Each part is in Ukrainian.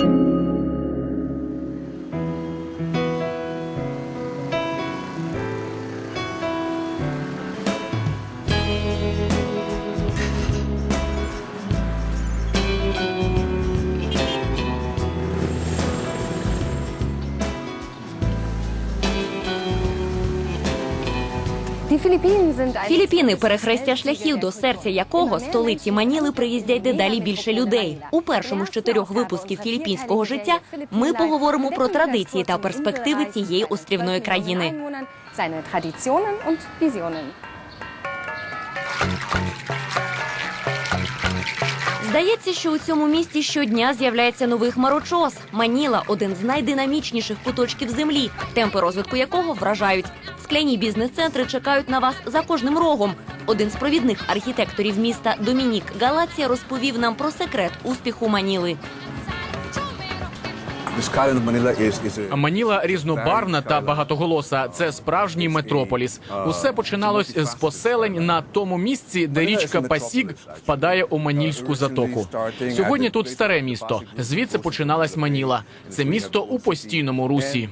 Thank you. Філіппіни перехрестя шляхів, до серця якого столиці Маніли приїздять дедалі більше людей. У першому з чотирьох випусків філіппінського життя ми поговоримо про традиції та перспективи цієї острівної країни. Seine Traditionen und Visionen. Здається, що у цьому місті щодня з'являється новий хмарочос. Маніла один з найдинамічніших куточків землі, темпи розвитку якого вражають. Скляні бізнес-центри чекають на вас за кожним рогом. Один з провідних архітекторів міста Домінік Галація розповів нам про секрет успіху Маніли. Маніла різнобарвна та багатоголоса. Це справжній метрополіс. Усе починалось з поселень на тому місці, де річка Пасіг впадає у Манільську затоку. Сьогодні тут старе місто. Звідси починалась Маніла. Це місто у постійному русі.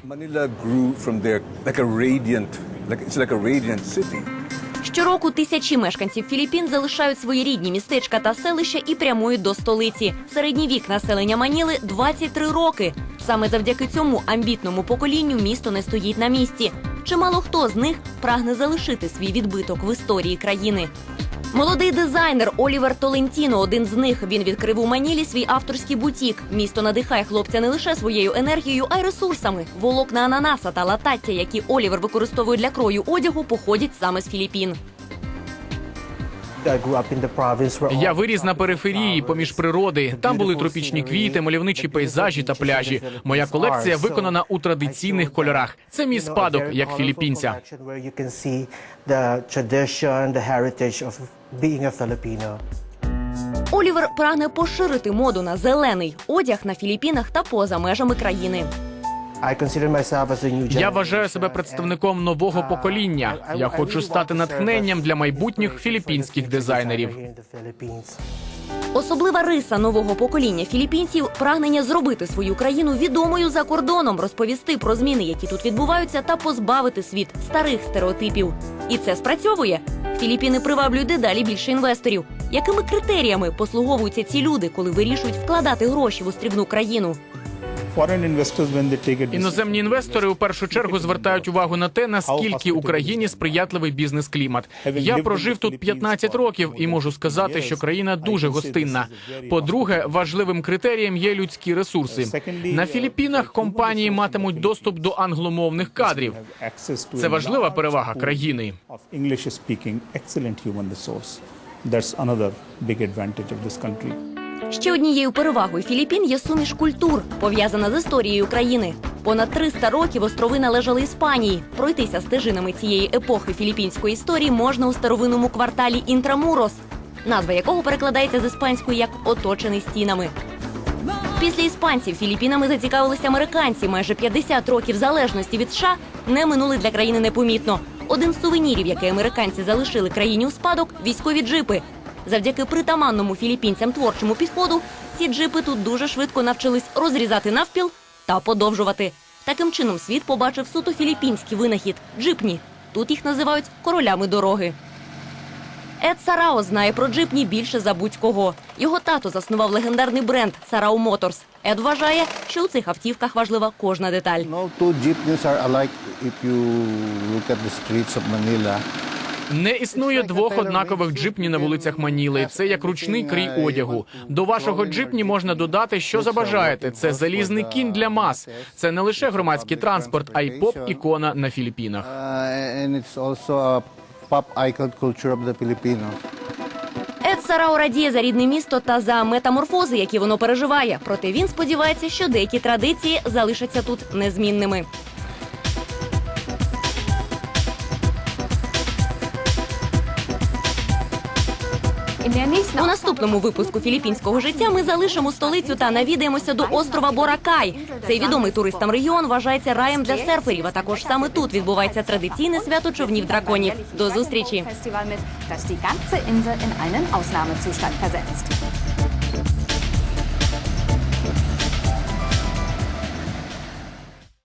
Щороку тисячі мешканців Філіппін залишають свої рідні містечка та селища і прямують до столиці. Середній вік населення Маніли 23 роки. Саме завдяки цьому амбітному поколінню місто не стоїть на місці. Чимало хто з них прагне залишити свій відбиток в історії країни. Молодий дизайнер Олівер Толентіно один з них. Він відкрив у Манілі свій авторський бутік. Місто надихає хлопця не лише своєю енергією, а й ресурсами. Волокна ананаса та латаття, які Олівер використовує для крою одягу, походять саме з Філіппін. Я виріс на периферії поміж природи. Там були тропічні квіти, мальовничі пейзажі та пляжі. Моя колекція виконана у традиційних кольорах. Це мій спадок як філіппінця. Олівер прагне поширити моду на зелений одяг на Філіппінах та поза межами країни. Я вважаю себе представником нового покоління. Я хочу стати натхненням для майбутніх філіппінських дизайнерів. Особлива риса нового покоління філіппінців прагнення зробити свою країну відомою за кордоном, розповісти про зміни, які тут відбуваються, та позбавити світ старих стереотипів. І це спрацьовує. Філіппіни приваблюють дедалі більше інвесторів. Якими критеріями послуговуються ці люди, коли вирішують вкладати гроші в острівну країну? Іноземні інвестори у першу чергу звертають увагу на те, наскільки Україні сприятливий бізнес-клімат. Я прожив тут 15 років і можу сказати, що країна дуже гостинна. По-друге, важливим критерієм є людські ресурси. На Філіппінах компанії матимуть доступ до англомовних кадрів. Це важлива перевага країни. That's another big advantage of this country. Ще однією перевагою Філіппін є суміш культур, пов'язана з історією країни. Понад 300 років острови належали Іспанії. Пройтися стежинами цієї епохи філіппінської історії можна у старовинному кварталі Інтрамурос, назва якого перекладається з іспанської як оточений стінами. Після іспанців Філіппінами зацікавилися американці. Майже 50 років залежності від США не минули для країни непомітно. Один з сувенірів, який американці залишили країні у спадок військові джипи. Завдяки притаманному філіппінцям творчому підходу ці джипи тут дуже швидко навчились розрізати навпіл та подовжувати. Таким чином світ побачив суто філіппінський винахід джипні. Тут їх називають королями дороги. Ед Сарао знає про джипні більше за будь-кого. Його тато заснував легендарний бренд Сарао Моторс. Ед вважає, що у цих автівках важлива кожна деталь. No two jeepneys are alike if you look at the streets. Не існує двох однакових джипні на вулицях Маніли. Це як ручний крій одягу. До вашого джипні можна додати, що забажаєте. Це залізний кінь для мас. Це не лише громадський транспорт, а й поп-ікона на Філіппінах. Ед Сарао радіє за рідне місто та за метаморфози, які воно переживає. Проте він сподівається, що деякі традиції залишаться тут незмінними. У наступному випуску філіппінського життя ми залишимо столицю та навідаємося до острова Боракай. Цей відомий туристам регіон вважається раєм для серферів. А також саме тут відбувається традиційне свято човнів драконів. До зустрічі.